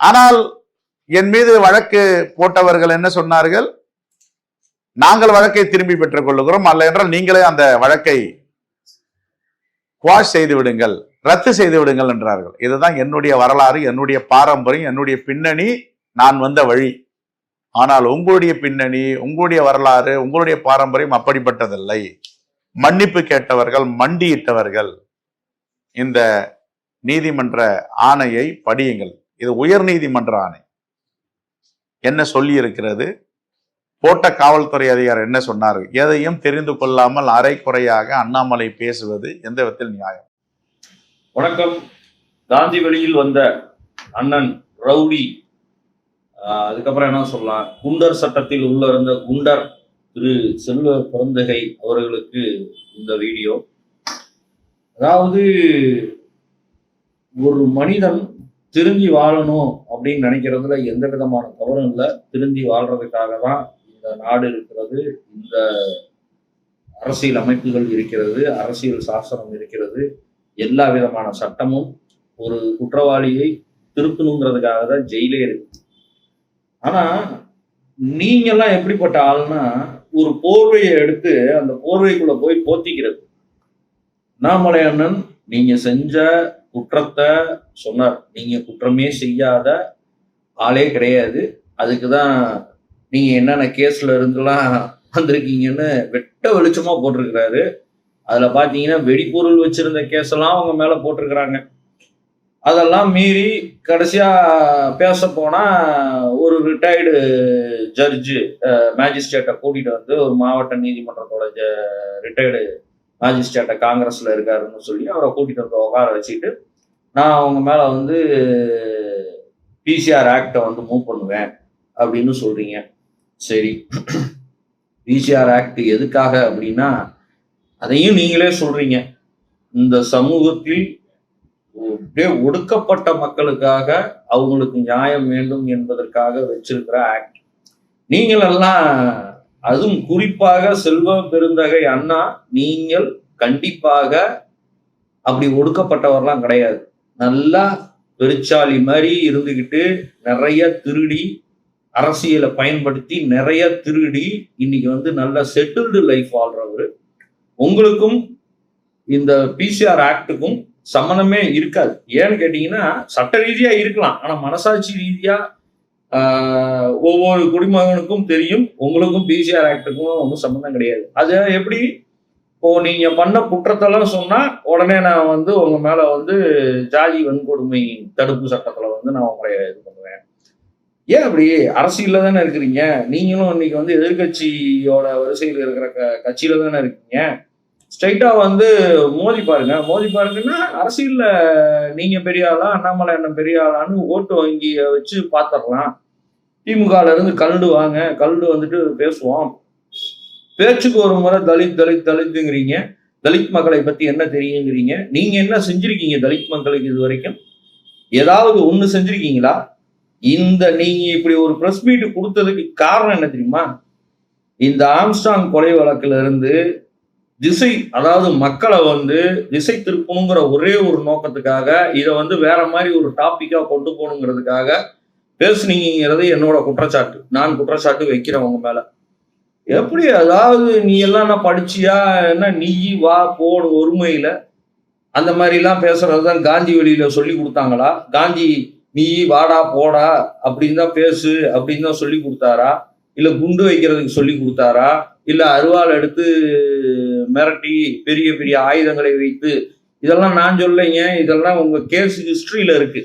ஆனால் என் மீது வழக்கு போட்டவர்கள் என்ன சொன்னார்கள்? நாங்கள் வழக்கை திரும்பி பெற்றுக் கொள்ளுகிறோம் அல்ல என்றால் நீங்களே அந்த வழக்கை குவாஷ் செய்து விடுங்கள் ரத்து செய்து விடுங்கள் என்றார்கள். இதுதான் என்னுடைய வரலாறு என்னுடைய பாரம்பரியம் என்னுடைய பின்னணி நான் வந்த வழி. ஆனால் உங்களுடைய பின்னணி உங்களுடைய வரலாறு உங்களுடைய பாரம்பரியம் அப்படிப்பட்டதில்லை. மன்னிப்பு கேட்டவர்கள் மண்டியிட்டவர்கள் இந்த நீதிமன்ற ஆணையை படியுங்கள். இது உயர் நீதிமன்ற ஆணை. என்ன சொல்லி இருக்கிறது போட்ட காவல்துறை அதிகாரி என்ன சொன்னார்? எதையும் தெரிந்து கொள்ளாமல் அரை குறையாக அண்ணாமலை பேசுவது எந்த விதத்தில் நியாயம்? வணக்கம். காந்தி வெளியில் வந்த அண்ணன் ரவுடி ஆஹ் அதுக்கப்புறம் என்ன சொல்லலாம்? குண்டர் சட்டத்தில் உள்ள இருந்த குண்டர் திரு செல்வ பிறந்தகை அவர்களுக்கு இந்த வீடியோ. அதாவது ஒரு மனிதன் திரும்பி வாழணும் அப்படின்னு நினைக்கிறதுல எந்த விதமான தவறும் இல்லை. திரும்பி வாழ்றதுக்காக தான் இந்த நாடு இருக்கிறது இந்த அரசியல் அமைப்புகள் இருக்கிறது அரசியல் சாசனம் இருக்கிறது. எல்லா விதமான சட்டமும் ஒரு குற்றவாளியை திருத்தணுங்கிறதுக்காக தான் ஜெயிலே இருக்கு. ஆனா நீங்கெல்லாம் எப்படிப்பட்ட ஆள்னா ஒரு போர்வையை எடுத்து அந்த போர்வைக்குள்ள போய் போத்திக்கிறது. அண்ணாமலை அண்ணன் நீங்க செஞ்ச குற்றத்தை சொன்னார். நீங்க குற்றமே செய்யாத ஆளே கிடையாது. அதுக்கு தான் நீங்க என்னென்ன கேஸ்ல இருந்துலாம் வந்திருக்கீங்கன்னு வெட்ட வெளிச்சமா போட்டிருக்கிறாரு. அதுல பாத்தீங்கன்னா வெடிப்பொருள் வச்சிருந்த கேஸ் எல்லாம் அவங்க மேல போட்டிருக்கிறாங்க. அதெல்லாம் மீறி கடைசியா பேச போனா ஒரு ரிட்டையர்டு ஜட்ஜு மேஜிஸ்ட்ரேட்டை கூட்டிட்டு வந்து ஒரு மாவட்ட நீதிமன்றத்தோட ரிட்டையர்டு மேஜிஸ்ட்ரேட்டை காங்கிரஸ்ல இருக்காருன்னு சொல்லி அவரை கூட்டிட்டு வந்து உட்கார வச்சுட்டு நான் அவங்க மேலே வந்து பிசிஆர் ஆக்டை வந்து மூவ் பண்ணுவேன் அப்படின்னு சொல்கிறீங்க சரி. பிசிஆர் ஆக்ட் எதுக்காக அப்படின்னா அதையும் நீங்களே சொல்கிறீங்க இந்த சமூகத்தில் அப்படியே ஒடுக்கப்பட்ட மக்களுக்காக அவங்களுக்கு நியாயம் வேண்டும் என்பதற்காக வச்சிருக்கிற ஆக்ட் நீங்களெல்லாம் அதுவும் குறிப்பாக செல்வ பெருந்தகை அண்ணா நீங்கள் கண்டிப்பாக அப்படி ஒடுக்கப்பட்டவர்லாம் கிடையாது. நல்லா பெருச்சாளி மாதிரி இருந்துக்கிட்டு நிறைய திருடி அரசியலை பயன்படுத்தி நிறைய திருடி இன்னைக்கு வந்து நல்ல செட்டில்டு லைஃப் வாழ்றவர் உங்களுக்கும் இந்த பிசிஆர் ஆக்டுக்கும் சம்மந்தமே இருக்காது. ஏன்னு கேட்டீங்கன்னா சட்ட ரீதியா இருக்கலாம். ஆனா மனசாட்சி ரீதியா ஒவ்வொரு குடிமகனுக்கும் தெரியும். உங்களுக்கும் பிசிஆர் ஆக்டுக்கும் ஒன்றும் சம்மந்தம் கிடையாது. அது எப்படி இப்போ நீங்க பண்ண குற்றத்தெல்லாம் சொன்னா உடனே நான் வந்து உங்க மேல வந்து ஜாதி வன்கொடுமை தடுப்பு சட்டத்துல வந்து நான் உங்களை இது பண்ணுவேன். ஏன் அப்படி? அரசியல தானே இருக்கிறீங்க. நீங்களும் இன்னைக்கு வந்து எதிர்கட்சியோட வரிசையில் இருக்கிற க கட்சியில தானே இருக்கீங்க. ஸ்ட்ரைட்டா வந்து மோதி பாருங்க. மோதி பாருங்கன்னா அரசியல்ல நீங்க பெரிய ஆளா அண்ணாமலை அண்ணன் பெரிய ஆளான்னு ஓட்டு வங்கிய வச்சு பாத்திரலாம். திமுகல இருந்து கல்டு வாங்க கல்டு வந்துட்டு பேசுவோம். பேச்சுக்கு ஒரு முறை தலித் தலித் தலித்துங்கிறீங்க. தலித் மக்களை பத்தி என்ன தெரியுங்கிறீங்க. நீங்க என்ன செஞ்சிருக்கீங்க தலித் மக்களுக்கு இது வரைக்கும்? ஏதாவது ஒண்ணு செஞ்சிருக்கீங்களா? இந்த நீங்க இப்படி ஒரு பிரஸ் மீட் கொடுத்ததுக்கு காரணம் என்ன தெரியுமா? இந்த ஆம்ஸ்டாங் கொலை வழக்குல இருந்து திசை அதாவது மக்களை வந்து திசை திருப்பணுங்கிற ஒரே ஒரு நோக்கத்துக்காக இதை வந்து வேற மாதிரி ஒரு டாப்பிக்கா கொண்டு போகணுங்கிறதுக்காக பேசுனீங்கிறது என்னோட குற்றச்சாட்டு. நான் குற்றச்சாட்டு வைக்கிறேன் உங்க மேல. எப்படி? அதாவது நீ எல்லாம் நான் படிச்சியா? என்ன? நீ வா போன ஒருமையில. அந்த மாதிரிலாம் பேசுறது தான் காந்தி வெளியில சொல்லி கொடுத்தாங்களா? காந்தி நீ வாடா போடா அப்படின்னு தான் பேசு அப்படின்னு தான் சொல்லி கொடுத்தாரா? இல்ல குண்டு வைக்கிறதுக்கு சொல்லி கொடுத்தாரா? இல்ல அருவாள் எடுத்து மிரட்டி பெரிய பெரிய ஆயுதங்களை வைத்து இதெல்லாம் நான் சொல்லைங்க இதெல்லாம் உங்க கேஸ் ஹிஸ்டரியில இருக்கு.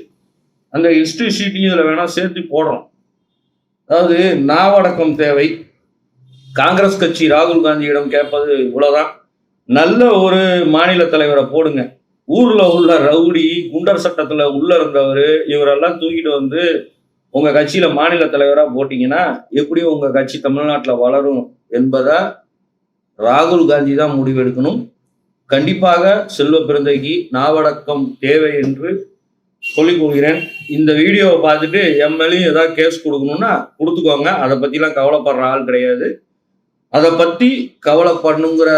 அந்த ஹிஸ்டரி ஷீட்டையும் இதுல வேணா சேர்த்து போடுறோம் அதாவது நாவடக்கம் தேவை. காங்கிரஸ் கட்சி ராகுல் காந்தியிடம் கேட்பது இவ்வளவுதான். நல்ல ஒரு மாநில தலைவரை போடுங்க. ஊர்ல உள்ள ரவுடி குண்டர் சட்டத்துல உள்ள இருந்தவர் இவரெல்லாம் தூக்கிட்டு வந்து உங்க கட்சியில மாநில தலைவரா போட்டீங்கன்னா எப்படி உங்க கட்சி தமிழ்நாட்டில் வளரும் என்பதா ராகுல் காந்தி தான் முடிவெடுக்கணும். கண்டிப்பாக செல்வ பிறந்தைக்கு நாவடக்கம் தேவை என்று சொல்லிக் கொள்கிறேன். இந்த வீடியோவை பார்த்துட்டு எம்எல்ஏ ஏதாவது கேஸ் கொடுக்கணும்னா கொடுத்துக்கோங்க. அதை பற்றிலாம் கவலைப்படுற ஆள் கிடையாது. அதை பற்றி கவலைப்படணுங்கிற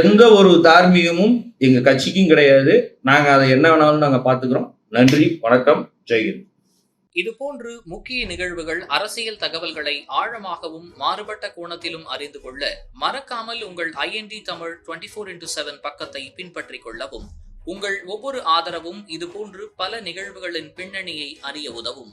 எந்த ஒரு தார்மீகமும் எங்கள் கட்சிக்கும் கிடையாது. நாங்கள் அதை என்ன வேணாலும் நாங்கள் பார்த்துக்கிறோம். நன்றி வணக்கம் ஜெயின் இதுபோன்று முக்கிய நிகழ்வுகள் அரசியல் தகவல்களை ஆழமாகவும் மாறுபட்ட கோணத்திலும் அறிந்து கொள்ள மறக்காமல் உங்கள் IND Tamil twenty four into seven பக்கத்தை பின்பற்றிக் கொள்ளவும் உங்கள் ஒவ்வொரு ஆதரவும் இதுபோன்று பல நிகழ்வுகளின் பின்னணியை அறிய உதவும்.